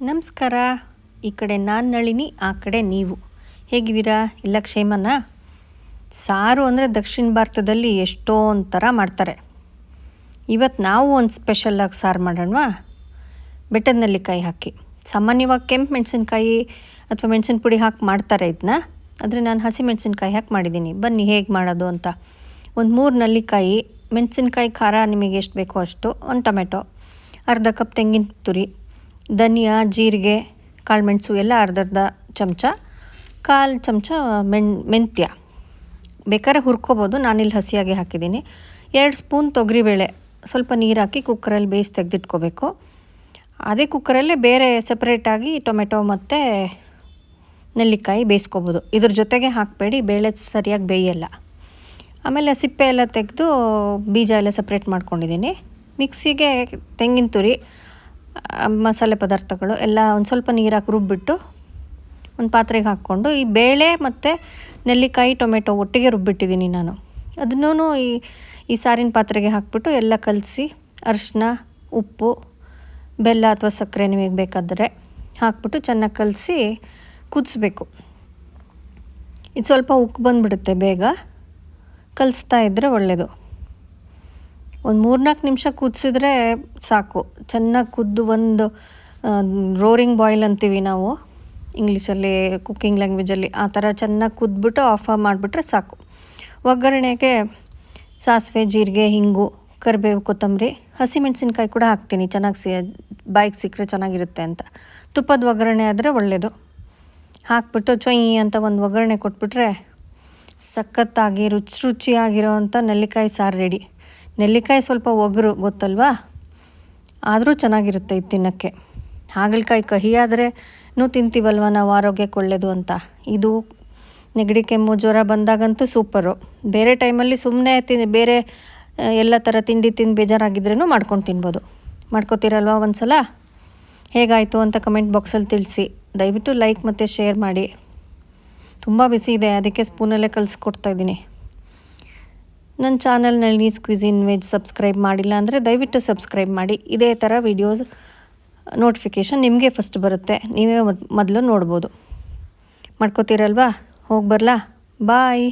ನಮಸ್ಕಾರ. ಈ ಕಡೆ ನಾನು ನಳಿನಿ, ಆ ಕಡೆ ನೀವು. ಹೇಗಿದ್ದೀರಾ? ಇಲ್ಲ ಕ್ಷೇಮನಾ? ಸಾರು ಅಂದರೆ ದಕ್ಷಿಣ ಭಾರತದಲ್ಲಿ ಎಷ್ಟೋ ಥರ ಮಾಡ್ತಾರೆ. ಇವತ್ತು ನಾವು ಒಂದು ಸ್ಪೆಷಲ್ಲಾಗಿ ಸಾರು ಮಾಡೋಣವಾ? ಬೆಟ್ಟದ ನೆಲ್ಲಿಕಾಯಿ ಹಾಕಿ. ಸಾಮಾನ್ಯವಾಗಿ ಕೆಂಪು ಮೆಣಸಿನ್ಕಾಯಿ ಅಥವಾ ಮೆಣಸಿನ ಪುಡಿ ಹಾಕಿ ಮಾಡ್ತಾರೆ ಇದನ್ನ ಆದರೆ ನಾನು ಹಸಿ ಮೆಣಸಿನ್ಕಾಯಿ ಹಾಕಿ ಮಾಡಿದ್ದೀನಿ ಬನ್ನಿ ಹೇಗೆ ಮಾಡೋದು ಅಂತ. ಒಂದು ಮೂರು ನಲ್ಲಿಕಾಯಿ, ಮೆಣಸಿನ್ಕಾಯಿ ಖಾರ ನಿಮಗೆ ಎಷ್ಟು ಬೇಕೋ ಅಷ್ಟು, ಒಂದು ಟೊಮೆಟೊ, ಅರ್ಧ ಕಪ್ ತೆಂಗಿನ ತುರಿ ಧನಿಯಾ, ಜೀರಿಗೆ ಕಾಳುಮೆಣಸು ಎಲ್ಲ ಅರ್ಧರ್ಧ ಅರ್ಧ ಚಮಚ, ಕಾಲು ಚಮಚ ಮೆಣ್, ಮೆಂತ್ಯ. ಬೇಕಾದ್ರೆ ಹುರ್ಕೋಬೋದು. ನಾನಿಲ್ಲಿ ಹಸಿಯಾಗಿ ಹಾಕಿದ್ದೀನಿ. ಎರಡು ಸ್ಪೂನ್ ತೊಗರಿಬೇಳೆ. ಸ್ವಲ್ಪ ನೀರು ಹಾಕಿ ಕುಕ್ಕರಲ್ಲಿ ಬೇಯಿಸಿ ತೆಗೆದಿಟ್ಕೋಬೇಕು. ಅದೇ ಕುಕ್ಕರಲ್ಲೇ ಬೇರೆ ಸಪ್ರೇಟಾಗಿ ಟೊಮೆಟೊ ಮತ್ತು ನೆಲ್ಲಿಕಾಯಿ ಬೇಯಿಸ್ಕೋಬೋದು. ಇದ್ರ ಜೊತೆಗೆ ಹಾಕಬೇಡಿ. ಬೇಳೆ ಸರಿಯಾಗಿ ಬೇಯಲ್ಲ. ಆಮೇಲೆ ಸಿಪ್ಪೆ ಎಲ್ಲ ತೆಗೆದು ಬೀಜ ಎಲ್ಲ ಸಪ್ರೇಟ್ ಮಾಡ್ಕೊಂಡಿದ್ದೀನಿ. ಮಿಕ್ಸಿಗೆ ತೆಂಗಿನ ತುರಿ ಮಸಾಲೆ ಪದಾರ್ಥಗಳು ಎಲ್ಲ ಒಂದು ಸ್ವಲ್ಪ ನೀರಾಕಿ ರುಬ್ಬಿಟ್ಟು ಒಂದು ಪಾತ್ರೆಗೆ ಹಾಕ್ಕೊಂಡು ಈ ಬೇಳೆ ಮತ್ತು ನೆಲ್ಲಿಕಾಯಿ, ಟೊಮೆಟೊ ಒಟ್ಟಿಗೆ ರುಬ್ಬಿಟ್ಟಿದ್ದೀನಿ ನಾನು. ಅದನ್ನೂ ಈ ಈ ಸಾರಿನ ಪಾತ್ರೆಗೆ ಹಾಕ್ಬಿಟ್ಟು ಎಲ್ಲ ಕಲಸಿ ಅರಿಶಿನ, ಉಪ್ಪು, ಬೆಲ್ಲ ಅಥವಾ ಸಕ್ಕರೆ ನಿಮಗೆ ಬೇಕಾದರೆ ಹಾಕ್ಬಿಟ್ಟು ಚೆನ್ನಾಗಿ ಕಲಸಿ ಕುದಿಸ್ಬೇಕು. ಇದು ಸ್ವಲ್ಪ ಉಕ್ಕು ಬಂದುಬಿಡುತ್ತೆ ಬೇಗ. ಕಲಿಸ್ತಾ ಇದ್ದರೆ ಒಳ್ಳೆಯದು ಒಂದು ಮೂರ್ನಾಲ್ಕು ನಿಮಿಷ ಕುದಿಸಿದ್ರೆ ಸಾಕು. ಚೆನ್ನಾಗಿ ಕುದ್ದು ಒಂದು ರೋರಿಂಗ್ ಬಾಯ್ಲ್ ಅಂತೀವಿ ನಾವು, ಇಂಗ್ಲೀಷಲ್ಲಿ ಕುಕ್ಕಿಂಗ್ ಲ್ಯಾಂಗ್ವೇಜಲ್ಲಿ ಆ ಥರ ಚೆನ್ನಾಗಿ ಕುದ್ಬಿಟ್ಟು ಆಫ್ ಮಾಡಿಬಿಟ್ರೆ ಸಾಕು. ಒಗ್ಗರಣೆಗೆ ಸಾಸಿವೆ, ಜೀರಿಗೆ, ಹಿಂಗು, ಕರಿಬೇವು, ಕೊತ್ತಂಬರಿ, ಹಸಿಮೆಣಸಿನ್ಕಾಯಿ ಕೂಡ ಹಾಕ್ತೀನಿ. ಚೆನ್ನಾಗಿ ಸಿ, ಬಾಯಿಗೆ ಸಿಕ್ಕರೆ ಚೆನ್ನಾಗಿರುತ್ತೆ ಅಂತ. ತುಪ್ಪದ ಒಗ್ಗರಣೆ ಆದರೆ ಒಳ್ಳೆಯದು ಹಾಕ್ಬಿಟ್ಟು ಚೊಯ್ ಅಂತ ಒಂದು ಒಗ್ಗರಣೆ ಕೊಟ್ಬಿಟ್ರೆ ಸಖತ್ತಾಗಿ ರುಚಿ ರುಚಿಯಾಗಿರೋವಂಥ ನೆಲ್ಲಿಕಾಯಿ ಸಾರು ರೆಡಿ ನೆಲ್ಲಿಕಾಯಿ ಸ್ವಲ್ಪ ಒಗರು ಗೊತ್ತಲ್ವಾ? ಆದರೂ ಚೆನ್ನಾಗಿರುತ್ತೆ ಇದು ತಿನ್ನೋಕ್ಕೆ. ಹಾಗಲಕಾಯಿ ಕಹಿ ಆದರೆ ತಿಂತೀವಲ್ವ ನಾವು ಆರೋಗ್ಯಕ್ಕೆ ಒಳ್ಳೆಯದು ಅಂತ? ಇದು ನೆಗಡಿ, ಕೆಮ್ಮು, ಜ್ವರ ಬಂದಾಗಂತೂ ಸೂಪರು. ಬೇರೆ ಟೈಮಲ್ಲಿ ಸುಮ್ಮನೆ ತಿನ್, ಬೇರೆ ಎಲ್ಲ ಥರ ತಿಂಡಿ ತಿಂದು ಬೇಜಾರಾಗಿದ್ರೂ ಮಾಡ್ಕೊಂಡು ತಿನ್ಬೋದು. ಮಾಡ್ಕೋತೀರಲ್ವ ಒಂದು ಸಲ ಹೇಗಾಯಿತು ಅಂತ ಕಮೆಂಟ್ ಬಾಕ್ಸಲ್ಲಿ ತಿಳಿಸಿ. ದಯವಿಟ್ಟು ಲೈಕ್ ಮತ್ತು ಶೇರ್ ಮಾಡಿ. ತುಂಬ ಬಿಸಿ ಇದೆ, ಅದಕ್ಕೆ ಸ್ಪೂನಲ್ಲೇ ಕಲಿಸ್ಕೊಡ್ತಾ ಇದ್ದೀನಿ. ನನ್ನ ಚಾನಲ್ನಲ್ಲಿ ನಳಿನೀಸ್ ಕ್ವಿಸಿನ್ ವೆಜ್ ಸಬ್ಸ್ಕ್ರೈಬ್ ಮಾಡಿಲ್ಲ ಅಂದರೆ ದಯವಿಟ್ಟು ಸಬ್ಸ್ಕ್ರೈಬ್ ಮಾಡಿ. ಇದೇ ಥರ ವಿಡಿಯೋಸ್ ನೋಟಿಫಿಕೇಷನ್ ನಿಮಗೆ ಫಸ್ಟ್ ಬರುತ್ತೆ. ನೀವೇ ಮೊದಲು ನೋಡ್ಬೋದು. ಮಾಡ್ಕೋತೀರಲ್ವಾ? ಹೋಗಿ ಬರಲಾ? ಬಾಯ್